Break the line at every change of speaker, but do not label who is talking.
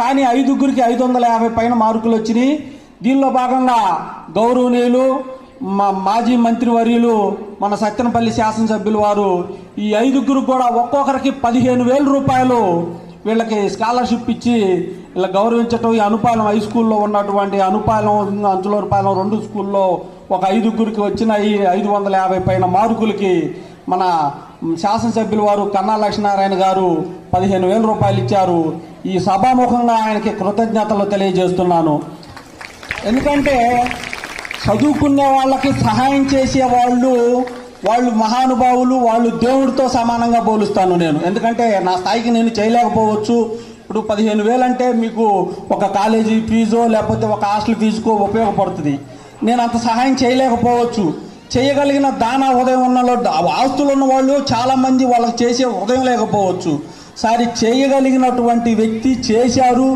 కానీ ఐదుగురికి ఐదు వందల యాభై పైన మార్కులు వచ్చినాయి. దీనిలో భాగంగా గౌరవనీయులు మా మాజీ మంత్రివర్యులు మన సత్యనపల్లి శాసనసభ్యులు వారు ఈ ఐదుగురు కూడా ఒక్కొక్కరికి పదిహేను వేల రూపాయలు వీళ్ళకి స్కాలర్షిప్ ఇచ్చి ఇలా గౌరవించటం. ఈ అనుపాలెం హై స్కూల్లో ఉన్నటువంటి అనుపాలెం అంచులూరుపాలెం రెండు స్కూల్లో ఒక ఐదుగురికి వచ్చిన ఈ ఐదు వందల యాభై పైన మార్కులకి మన శాసనసభ్యులు వారు కన్నా లక్ష్మీనారాయణ గారు పదిహేను వేల రూపాయలు ఇచ్చారు. ఈ సభాముఖంగా ఆయనకి కృతజ్ఞతలు తెలియజేస్తున్నాను. ఎందుకంటే చదువుకునే వాళ్ళకి సహాయం చేసే వాళ్ళు వాళ్ళు మహానుభావులు వాళ్ళు దేవుడితో సమానంగా పోలుస్తాను నేను. ఎందుకంటే నా స్థాయికి నేను చేయలేకపోవచ్చు. ఇప్పుడు పదిహేను వేలు అంటే మీకు ఒక కాలేజీ ఫీజో లేకపోతే ఒక హాస్టల్ ఫీజుకో ఉపయోగపడుతుంది. నేను అంత సహాయం చేయలేకపోవచ్చు. చేయగలిగిన దాన ఉదయం ఉన్న ఆస్తులు ఉన్న వాళ్ళు చాలామంది వాళ్ళకి చేసే ఉదయం లేకపోవచ్చు. సారి చేయగలిగినటువంటి వ్యక్తి చేశారు.